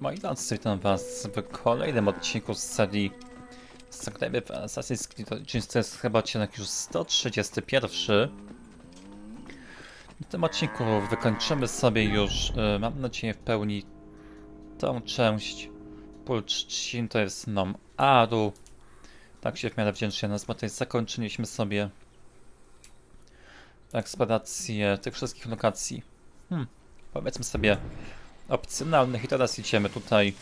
Moi drodzy, witam was w kolejnym odcinku z serii Zagrajmy w Assassin's Creed to jest chyba odcinek już 131. W tym odcinku wykończymy sobie już, e, mam nadzieję, w pełni tą część Pulczcin, to jest Nom Aru. Tak się w miarę wdzięcznie nazwa, tutaj zakończyliśmy sobie eksplorację tych wszystkich lokacji. Hmm, powiedzmy sobie opcjonalnych i teraz idziemy tutaj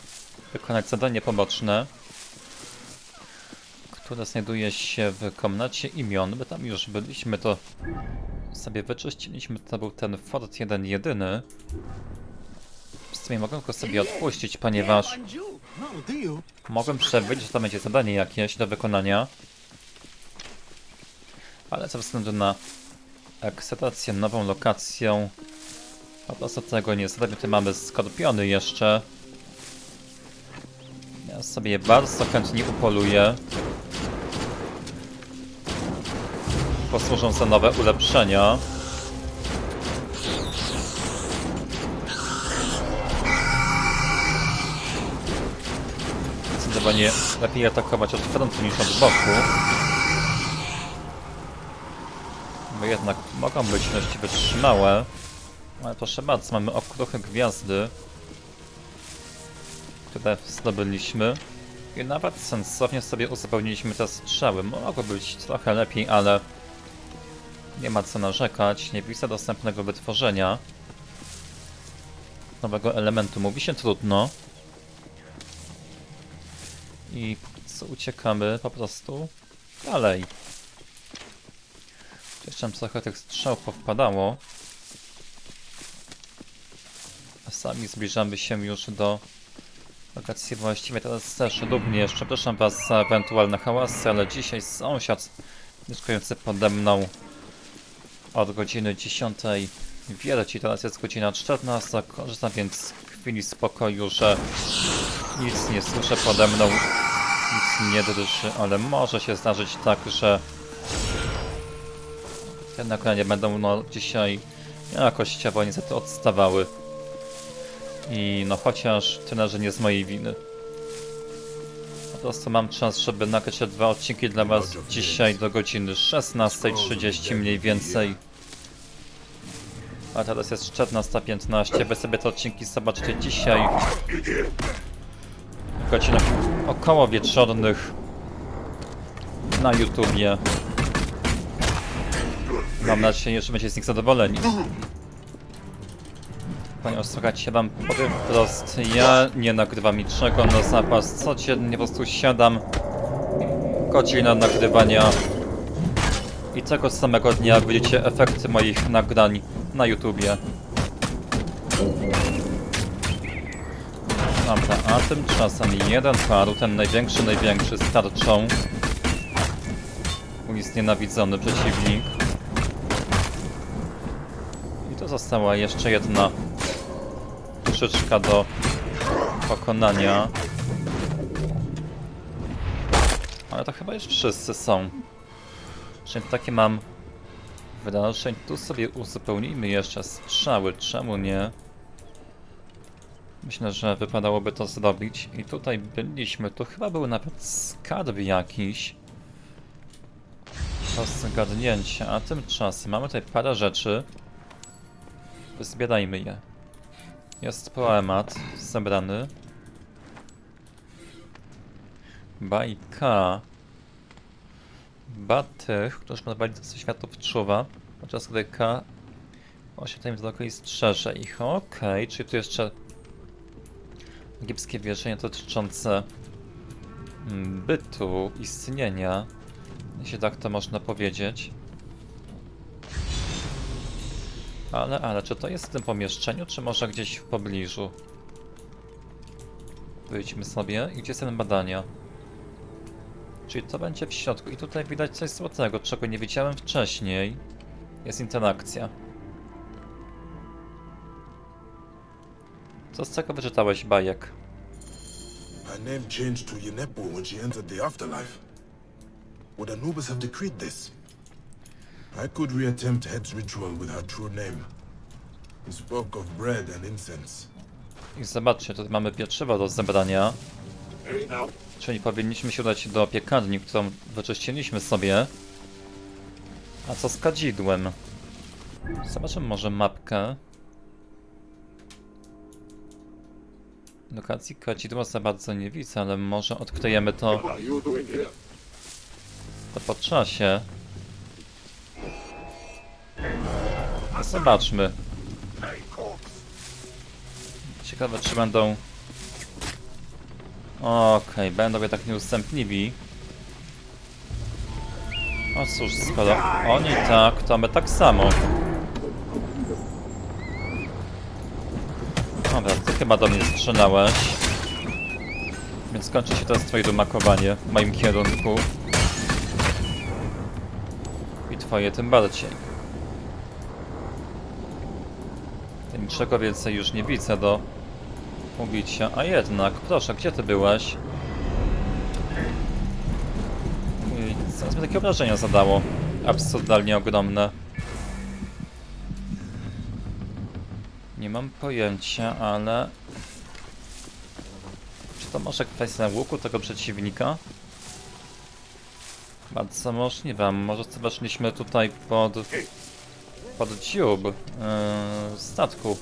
wykonać zadanie poboczne, które znajduje się w komnacie imion. My tam już byliśmy, to sobie wyczyściliśmy, to był ten Fort 1 jedyny. W sumie mogę go sobie odpuścić, ponieważ mogłem przewidzieć, że tam będzie zadanie jakieś do wykonania. Ale ze względu na ekscytację nową lokacją, po prostu tego nie zrobię. Tutaj mamy skorpiony jeszcze. Ja sobie je bardzo chętnie upoluję. Posłużą za nowe ulepszenia. Zdecydowanie lepiej atakować od frontu niż od boku. Bo jednak mogą być dość wytrzymałe. Ale proszę bardzo, mamy okruchy gwiazdy, które zdobyliśmy. I nawet sensownie sobie uzupełniliśmy te strzały. Mogło być trochę lepiej, ale nie ma co narzekać. Nie widzę dostępnego wytworzenia nowego elementu. Mówi się trudno. I co uciekamy po prostu dalej. Jeszcze trochę tych strzał powpadało. Sami zbliżamy się już do lokacji właściwie teraz też również. Przepraszam was za ewentualne hałasy, ale dzisiaj sąsiad mieszkający pode mną od godziny 10 wierci. Teraz jest godzina 14. Korzystam więc z chwili spokoju, że nic nie słyszę pode mną, nic nie drży, ale może się zdarzyć tak, że te nagrania będą no, dzisiaj jakościowo niestety odstawały. I no chociaż tyle, że nie z mojej winy. Po prostu mam czas, żeby nagrać dwa odcinki dla was dzisiaj do godziny 16.30 mniej więcej. A teraz jest 14.15. Wy sobie te odcinki zobaczycie dzisiaj. W godzinach około wieczornych na YouTubie. Mam nadzieję, że będziecie z nich zadowoleni. Ponieważ słuchajcie, wam powiem wprost, ja nie nagrywam niczego na zapas. Codziennie po prostu siadam, godzina nagrywania i tego samego dnia widzicie efekty moich nagrań na YouTubie. Dobra, a tymczasem jeden paru, ten największy, największy z tarczą. Mój znienawidzony przeciwnik. I to została jeszcze jedna troszeczkę do pokonania. Ale to chyba już wszyscy są. Czyli takie mam wrażenie. Tu sobie uzupełnijmy jeszcze strzały. Czemu nie? Myślę, że wypadałoby to zrobić. I tutaj byliśmy. Tu chyba był nawet skarb jakiś. Do zgadnięcia. A tymczasem mamy tutaj parę rzeczy. Zbierajmy je. Jest poemat zebrany. Bajka. Batych, którzy nazwali ze światów czuwa, podczas gdy K oświetla wzroku i strzeże ich. Okej, czyli tu jeszcze egipskie wierzenia dotyczące bytu, istnienia, jeśli tak to można powiedzieć. Ale, ale, czy to jest w tym pomieszczeniu, czy może gdzieś w pobliżu? Wyjdźmy sobie. I gdzie są badania? Czyli to będzie w środku. I tutaj widać coś złotego, czego nie widziałem wcześniej. Jest interakcja. Co z czego wyczytałeś, bajek? Her name changed to Yenepo when she entered the afterlife. Would Anubis have decreed this? I could reattempt Head's ritual with her true name. He spoke of bread and incense. I zobaczcie, tutaj mamy pieczywo do zebrania. Czyli powinniśmy się udać do piekarni, którą wyczyściliśmy sobie. A co z kadzidłem? Zobaczymy może mapkę. Lokacji kadzidła za bardzo nie widzę, ale może odkryjemy to, to po czasie. No Zobaczmy. Ciekawe czy będą... Okej, będą jednak nieustępliwi. O cóż, skoro oni tak, to my tak samo. Dobra, ty chyba do mnie strzelałeś. Więc kończy się teraz twoje domakowanie w moim kierunku. I twoje tym bardziej. Ja Niczego więcej już nie widzę do ubicia. A jednak, proszę, gdzie ty byłeś? I Zaraz mi takie obrażenia zadało. Absurdalnie ogromne. Nie mam pojęcia, ale... Czy to może kwestia łuku tego przeciwnika? Bardzo możliwe. Może sobie weszliśmy tutaj pod... pod dziób yy, statku.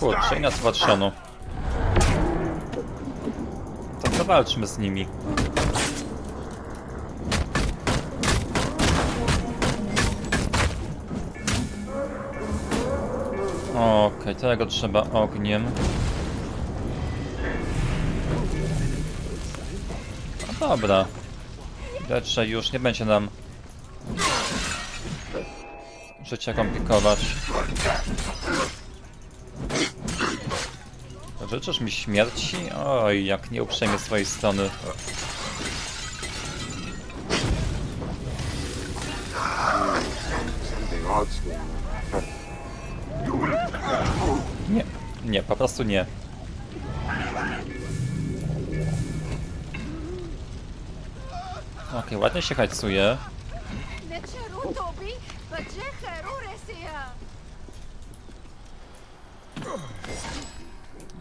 Kurczę, nas patrzono. To zawalczmy z nimi. Okej, tego trzeba ogniem. No dobra. Że już nie będzie nam życia komplikować. Życzysz mi śmierci? Oj, jak nieuprzejmie z twojej strony. Nie, nie, po prostu nie. Okej, ładnie się hajcuje.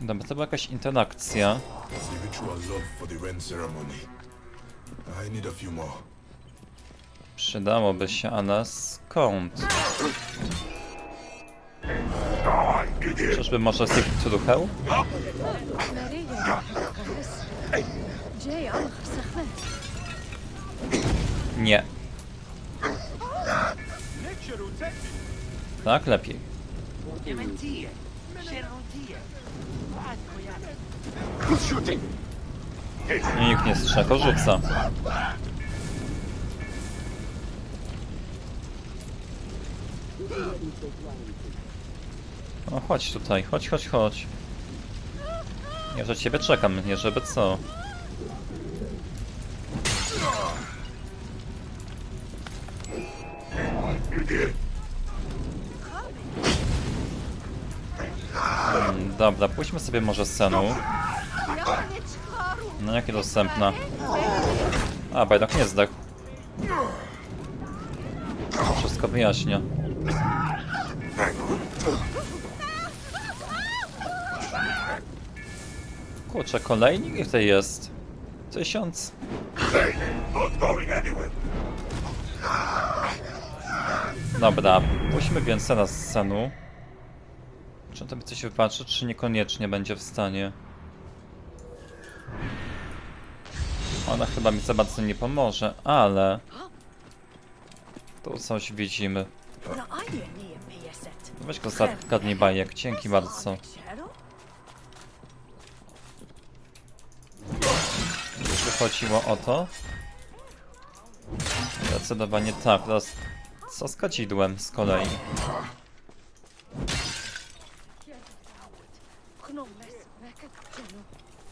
Dobra, to była jakaś interakcja. Przydałoby się, ale skąd? Czyżby może z tych trucheł? Nie. Tak, lepiej. Nikt nie strzela, to rzuca. O, chodź tutaj, chodź, chodź, chodź. Ja że ciebie czekam, nie żeby co. Dobra, pójdźmy sobie może z Senu. No jakie dostępne. A, Bajdok nie zdechł. Wszystko wyjaśnia. Kurczę, kolejny ich tutaj jest. Tysiąc. Odporny anywhere. Dobra, musimy więc teraz z senu. Czy on tam coś wypatrzy, czy niekoniecznie będzie w stanie? Ona chyba mi za bardzo nie pomoże, ale... Tu coś widzimy. Weź go zadgadnij bajek, dzięki bardzo. Czy chodziło o to? Zdecydowanie tak, teraz co z kadzidłem z kolei?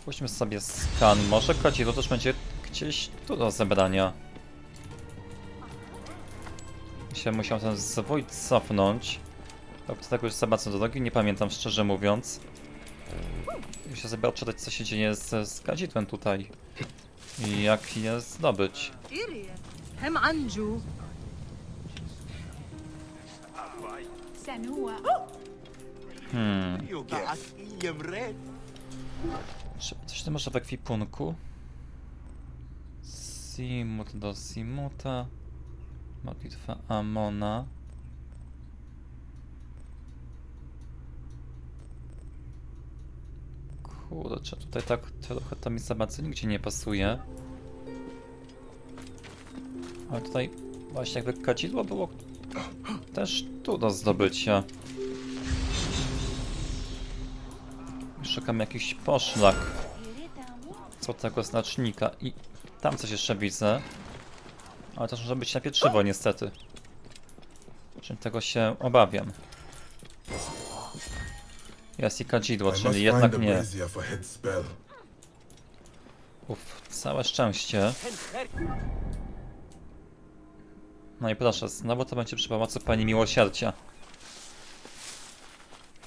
Pójdźmy sobie skan. Może kadzidło też będzie gdzieś tu do zebrania. Się musiałem ten zwój cofnąć. Tak do tego już za do nogi, nie pamiętam szczerze mówiąc. Muszę sobie odczytać co się dzieje z, z kadzidłem tutaj. I jak je zdobyć. Hmm. Coś tu może w ekwipunku? Simut do Simuta. Modlitwa Amona. Kurczę, tutaj tak trochę to mi za bardzo nigdzie nie pasuje. Ale tutaj właśnie jakby kadzidło było też tu do zdobycia. Szukam jakiś poszlak co tego znacznika i tam coś jeszcze widzę. Ale to może być na pieczywo niestety. Czym tego się obawiam. Jest i kadzidło, czyli jednak nie. Uff, całe szczęście. No i proszę, znowu to będzie przy pomocy Pani Miłosierdzia.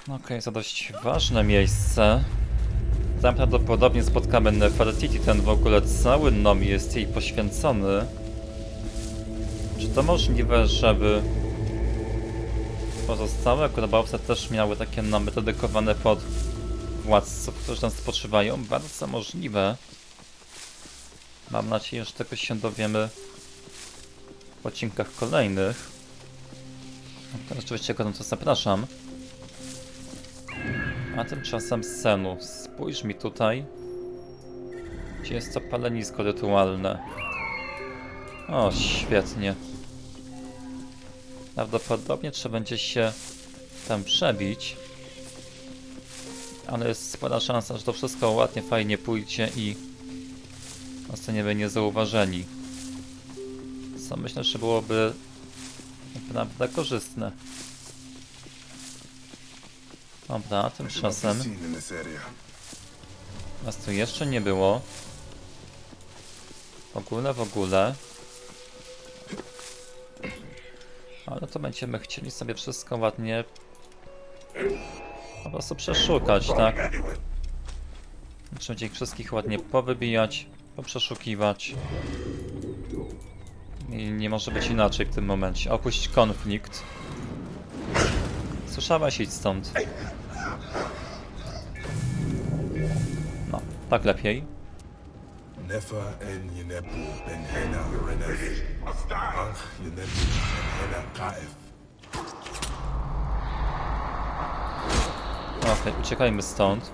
No Okej, to dość ważne miejsce. Tam prawdopodobnie spotkamy Nefertiti, ten w ogóle cały nom jest jej poświęcony. Czy to możliwe, żeby pozostałe grobowce też miały takie nomy dedykowane pod władców, którzy tam spoczywają? Bardzo możliwe. Mam nadzieję, że tego się dowiemy odcinkach kolejnych. No to rzeczywiście go to zapraszam. A tymczasem Senu, spójrz mi tutaj. Gdzie jest to palenisko rytualne? O, świetnie. Prawdopodobnie trzeba będzie się tam przebić. Ale jest spora szansa, że to wszystko ładnie, fajnie pójdzie i zostaniemy niezauważeni. Co myślę, że byłoby naprawdę korzystne. Dobra, tymczasem nas tu jeszcze nie było. W ogóle, w ogóle. Ale to będziemy chcieli sobie wszystko ładnie po prostu przeszukać, tak? Trzeba ich wszystkich ładnie powybijać, poprzeszukiwać. Nie może być inaczej w tym momencie. Opuść konflikt. Słyszałeś, idź stąd. No, tak lepiej. Nefer en Yenebu ben Hena Renef. Anch Yenebu ben Hena Kaef. Okej, uciekajmy stąd,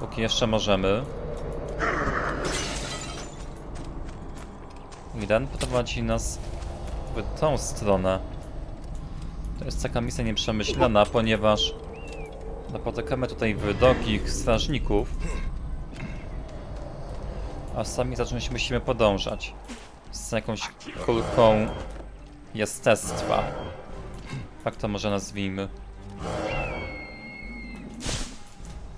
póki jeszcze możemy. Jeden prowadzi nas w tą stronę. To jest taka misja nieprzemyślana, ponieważ napotykamy tutaj wydokich strażników, a sami za czymś musimy podążać. Z jakąś kulką jestestwa. Tak to może nazwijmy.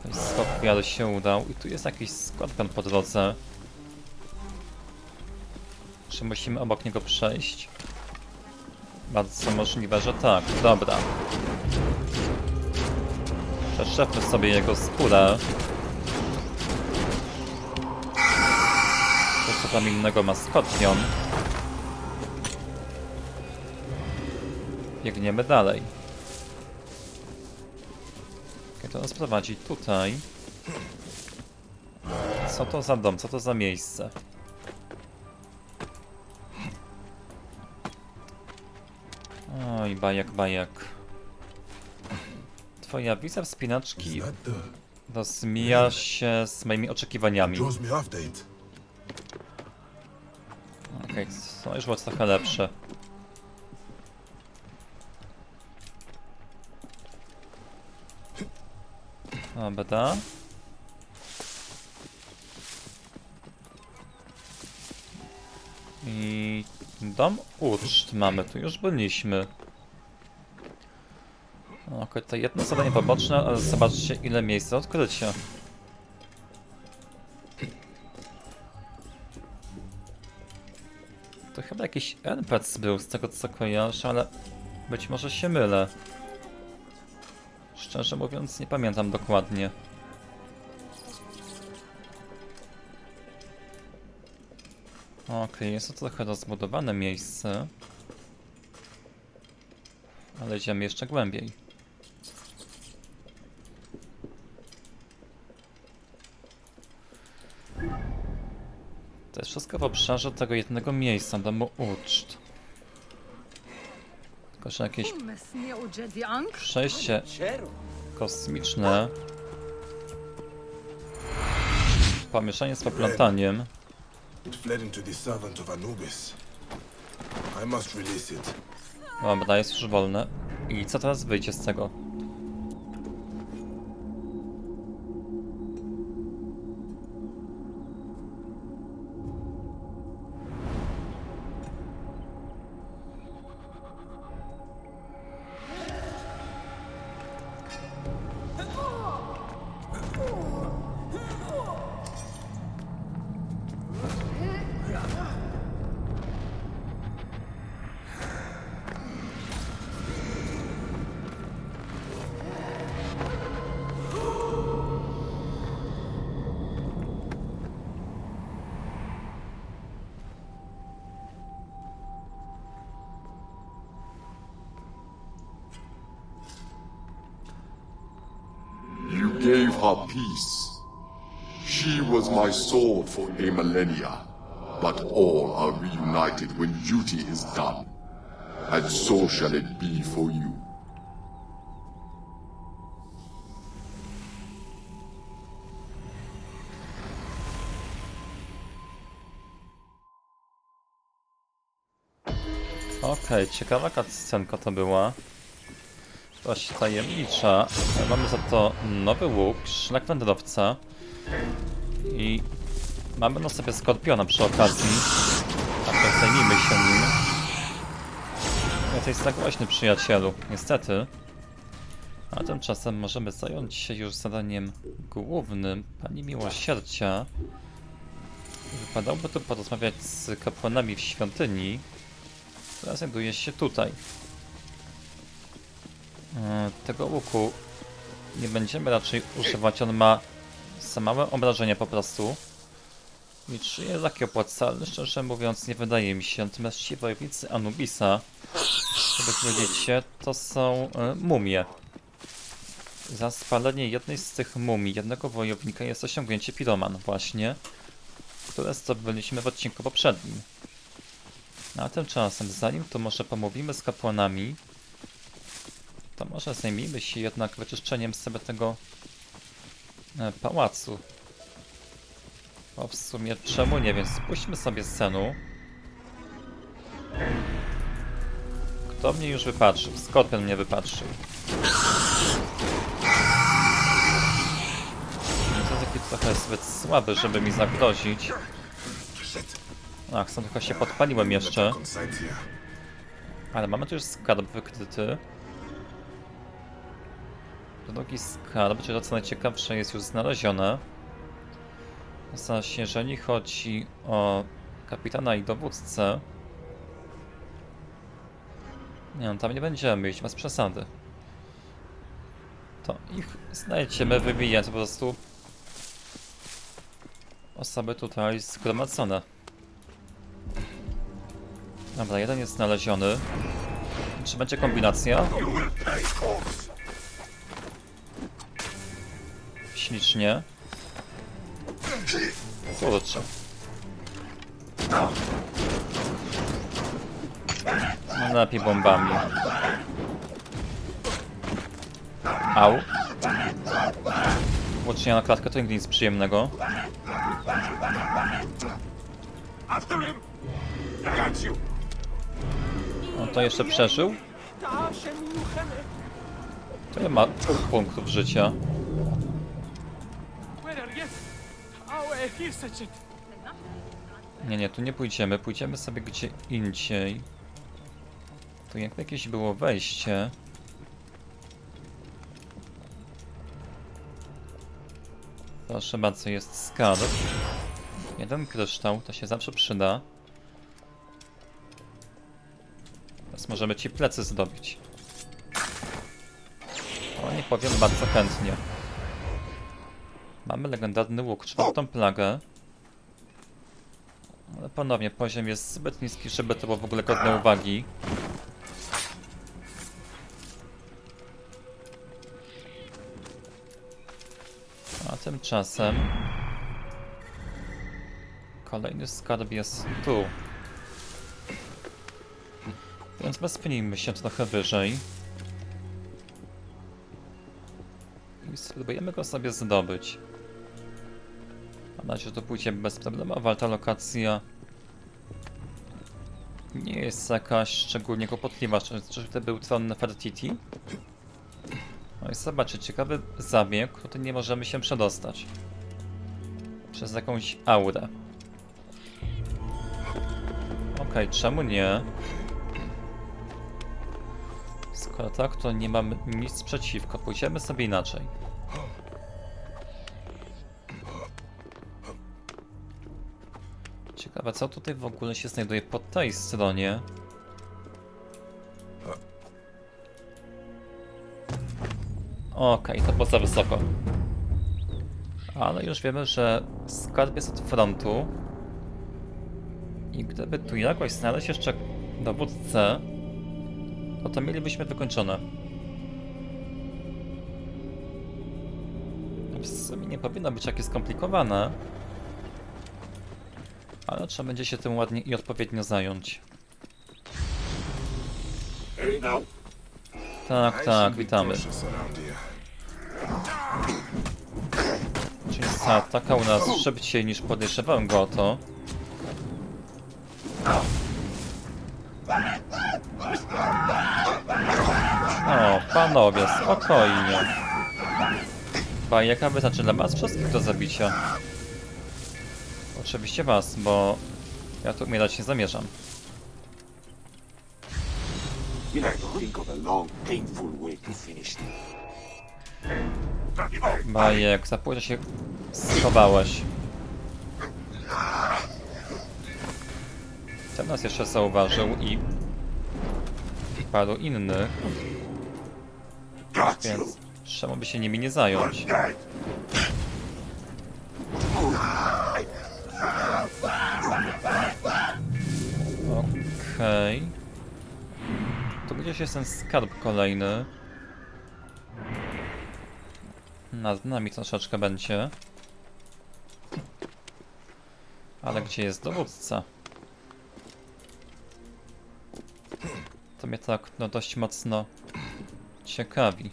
Jakiś skok wiary się udał i tu jest jakiś skorpion po drodze. Czy musimy obok niego przejść? Bardzo możliwe, że tak. Dobra. Przeszczepmy sobie jego skórę. To co tam innego ma skorpion. Biegniemy dalej. Okej, to nas prowadzi tutaj. Co to za dom? Co to za miejsce? Oj, bajak, bajak. Twoja wiza wspinaczki the... rozmija się z moimi oczekiwaniami. Okej, to już było trochę lepsze. Dobra. Dom uczt mamy, tu już byliśmy. Okej, to jedno zadanie poboczne, ale zobaczcie ile miejsc do odkrycia. To chyba jakiś NPC był z tego co kojarzę, ale być może się mylę. Szczerze mówiąc nie pamiętam dokładnie. Okej, okay, jest to trochę rozbudowane miejsce. Ale idziemy jeszcze głębiej. To jest wszystko w obszarze tego jednego miejsca, domu uczt. Tylko, że jakieś przejście kosmiczne. Pomieszanie z poplątaniem. It fled into the servant of Anubis. I must release it. Jest już wolne. I co teraz wyjdzie z tego? Gave her peace. She was my sword for a millennia, but all are reunited when duty is done. And so shall it be for you. Okej, ciekawa cutscenka to była. Dość tajemnicza. Mamy za to nowy łuk, szlak wędrowca. I mamy na sobie skorpiona przy okazji. A zajmijmy się nim. Jesteś za głośny przyjacielu, niestety. A tymczasem możemy zająć się już zadaniem głównym Pani Miłosierdzia. Wypadałoby tu porozmawiać z kapłanami w świątyni, która znajduje się tutaj. E, Tego łuku nie będziemy raczej używać, on ma za małe obrażenia po prostu. I czy jest taki opłacalny? Szczerze mówiąc nie wydaje mi się, natomiast ci wojownicy Anubisa, powiedzieć się, to są e, mumie. Za spalenie jednej z tych mumii, jednego wojownika jest osiągnięcie piroman właśnie, które zdobyliśmy w odcinku poprzednim. A tymczasem, zanim to może pomówimy z kapłanami, to może zajmijmy się jednak wyczyszczeniem sobie tego e, pałacu. Bo w sumie czemu nie, więc spuśćmy sobie scenu. Kto mnie już wypatrzył? Skorpion mnie wypatrzył. To taki trochę zbyt słaby, żeby mi zagrozić. Ach, sam tylko się podpaliłem jeszcze. Ale mamy tu już skarb wykryty. Drugi skarb, czyli to co najciekawsze, jest już znalezione. Zaś jeżeli chodzi o kapitana i dowódcę... Nie no, tam nie będziemy iść, bez przesady. To ich znajdziemy, wybijając po prostu osoby tutaj zgromadzone. Dobra, jeden jest znaleziony. Czy będzie kombinacja? Ślicznie. Kurczę. No lepiej bombami. Au. Łoczenia na klatkę to nigdy nic przyjemnego. On to jeszcze przeżył? Nie ma punktów życia. Nie, nie, tu nie pójdziemy. Pójdziemy sobie gdzie indziej. Tu jakby jakieś było wejście. Proszę bardzo, jest skarb. Jeden kryształ, to się zawsze przyda. Teraz możemy ci plecy zdobyć. O, nie powiem bardzo chętnie. Mamy legendarny łuk, czwartą plagę. Ale ponownie, poziom jest zbyt niski, żeby to było w ogóle godne uwagi. A tymczasem... Kolejny skarb jest tu. Więc wespnijmy się trochę wyżej. I spróbujemy go sobie zdobyć. Mam nadzieję, że to pójdzie bezproblemowo, ale ta lokacja nie jest jakaś szczególnie kłopotliwa. Czy, czy to był tron Nefertiti? No i zobaczcie, ciekawy zabieg, który nie możemy się przedostać. Przez jakąś aurę. Okej, czemu nie? Skoro tak, to nie mamy nic przeciwko. Pójdziemy sobie inaczej. Ciekawe, co tutaj w ogóle się znajduje po tej stronie. Okej, to było za wysoko. Ale już wiemy, że skarb jest od frontu. I gdyby tu jakoś znaleźć jeszcze dowódcę, to to mielibyśmy wykończone. W sumie nie powinno być jakieś skomplikowane. Ale trzeba będzie się tym ładnie i odpowiednio zająć. Tak, tak, witamy. Czyli zaatakał nas szybciej niż podejrzewałem go o to. O, panowie, spokojnie. Bajeka wystarczy dla was wszystkich do zabicia. Oczywiście was, bo ja tu umierać nie zamierzam. Bajek, za późno się schowałeś. Ten nas jeszcze zauważył i paru innych, więc czemu by się nimi nie zająć? Okej. Tu gdzieś jest ten skarb kolejny. Nad nami troszeczkę będzie. Ale gdzie jest dowódca? To mnie tak no dość mocno ciekawi.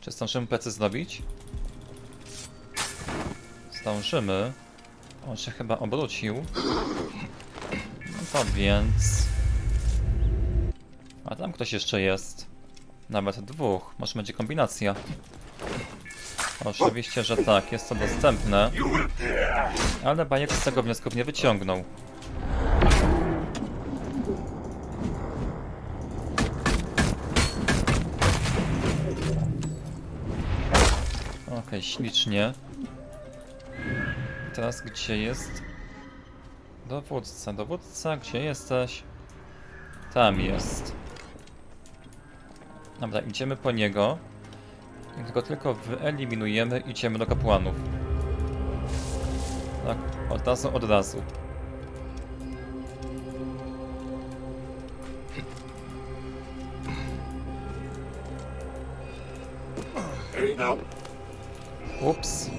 Czy zdążymy plecy zrobić? Zdążymy. On się chyba obrócił. No to więc... A tam ktoś jeszcze jest. Nawet dwóch. Może będzie kombinacja. Oczywiście, że tak, jest to dostępne. Ale bajek z tego wniosków nie wyciągnął. Okej, ślicznie. Teraz gdzie jest dowódca? Dowódca, gdzie jesteś? Tam jest. Dobra, idziemy po niego. Jak go tylko wyeliminujemy, idziemy do kapłanów. Tak, od razu, od razu. Now. Ups.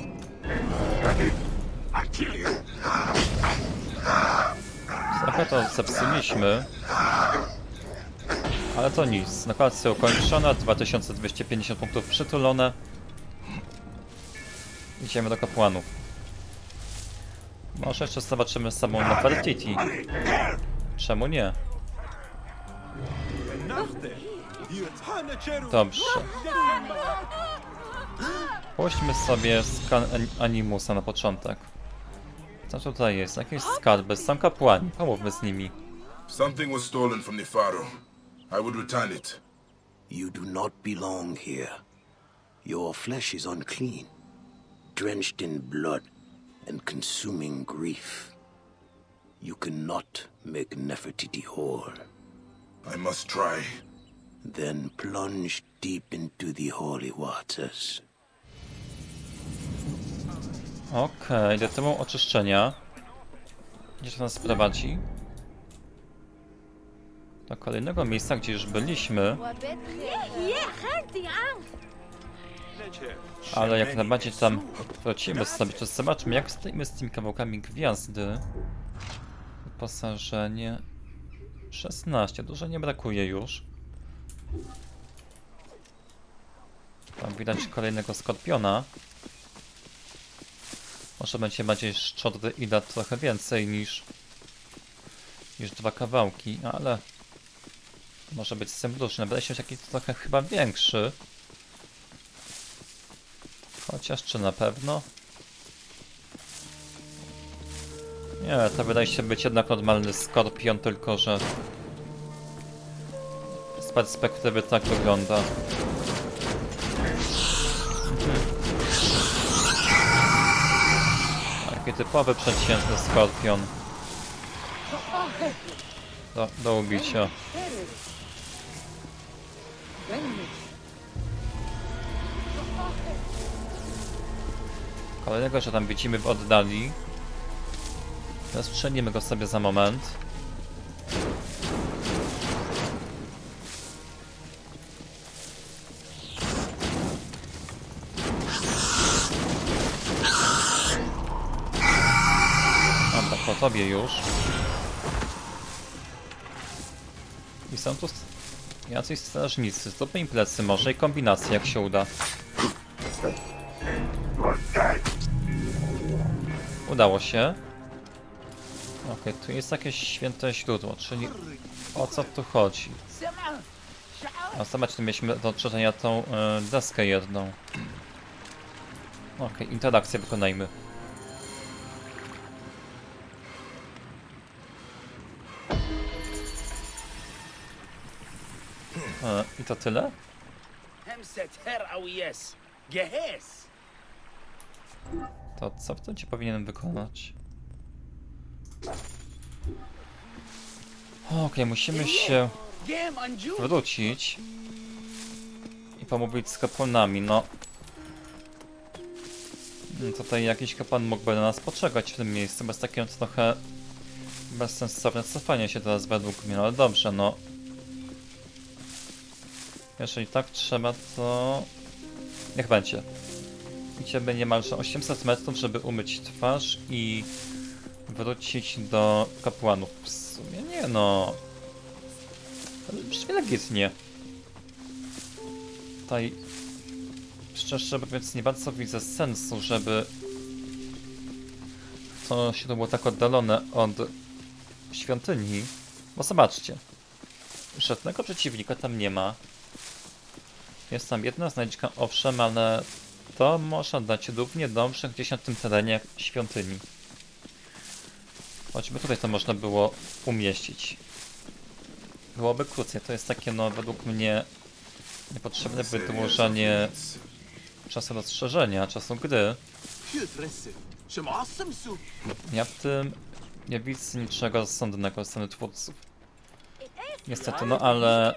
Trochę to zepsuliśmy. Ale to nic. Lokacja ukończona, 2250 punktów przytulone. Idziemy do kapłanów. Może jeszcze zobaczymy samą Nefertiti. Czemu nie? Dobrze. Puśćmy sobie skan an- Animusa na początek. Co tutaj jest? Jakieś skarby? Są kapłani. Pomówmy z nimi. Something was stolen from the Pharaoh. I would return it. You do not belong here. Your flesh is unclean, drenched in blood and consuming grief. You cannot make Nefertiti whole. I must try. Then plunge deep into the holy waters. Okej, do temu oczyszczenia. Gdzie to nas prowadzi? Do kolejnego miejsca, gdzie już byliśmy. Ale jak najbardziej tam wrócimy sobie, to zobaczmy jak stoimy z tymi kawałkami gwiazdy. Wyposażenie 16, dużo nie brakuje już. Tam widać kolejnego skorpiona. Może będzie bardziej szczodry i da trochę więcej niż niż dwa kawałki, ale może być symboliczny. Wydaje się, jakiś trochę chyba większy. Chociaż czy na pewno? Nie, to wydaje się być jednak normalny skorpion, tylko że z perspektywy tak wygląda. Typowy przeciętny skorpion. Do, do ubicia. Kolejnego, że tam widzimy w oddali. Zastrzelimy go sobie za moment. Tobie już. I są tu jacyś strażnicy. Zróbmy im plecy może i kombinację jak się uda. Udało się. Okej, tu jest jakieś święte źródło, czyli o co tu chodzi? A zobacz, tu mieliśmy do czytania tą e, deskę jedną. Okej, interakcję wykonajmy. E, I to tyle? To co w tym ci powinienem wykonać? Okej, musimy się wrócić i pomówić z kapłanami, no. Mm, Tutaj jakiś kapłan mógłby na nas poczekać w tym miejscu, bez takiego trochę bezsensowne cofanie się teraz według mnie, no ale dobrze, no. Jeżeli tak trzeba, to niech będzie. Idziemy niemalże 800 metrów, żeby umyć twarz i wrócić do kapłanów. W sumie nie no. Brzmi legitnie. Tutaj szczerze mówiąc nie bardzo widzę sensu, żeby to się to było tak oddalone od świątyni. Bo zobaczcie. Żadnego przeciwnika tam nie ma. Jest tam jedna znajdźka, owszem, ale to można dać równie dobrze gdzieś na tym terenie świątyni. Choćby tutaj to można było umieścić. Byłoby krócej. To jest takie, no, według mnie niepotrzebne wydłużanie czasu rozszerzenia, czasu gry. Ja w tym nie widzę niczego rozsądnego ze strony twórców. Niestety, no ale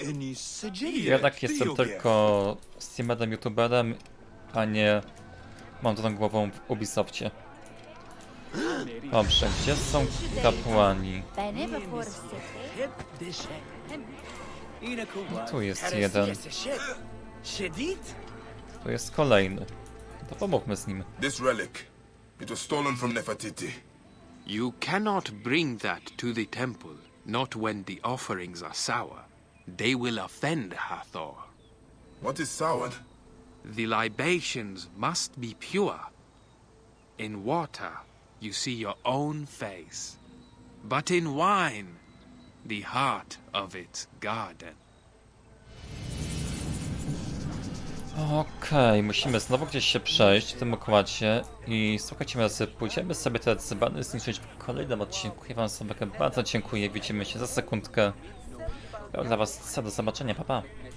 ja jednak jestem tylko streamerem, youtuberem, a nie mądrą głową w Ubisoftie. Dobrze, gdzie są kapłani? Tu jest jeden. Tu jest kolejny. To pomówmy z nim. This relic, it was stolen from Nefertiti. You cannot bring that to the temple, not when the offerings are sour. They will offend Hathor. What is soured? The libations must be pure. In water, you see your own face. But in wine, the heart of its garden. Okej, musimy znowu gdzieś się przejść w tym układzie i słuchajcie, razy pójdziemy sobie te dzbany zniszczyć w kolejnym odcinku. Ja wam sobie bardzo dziękuję, widzimy się za sekundkę. Dla was do zobaczenia, pa pa.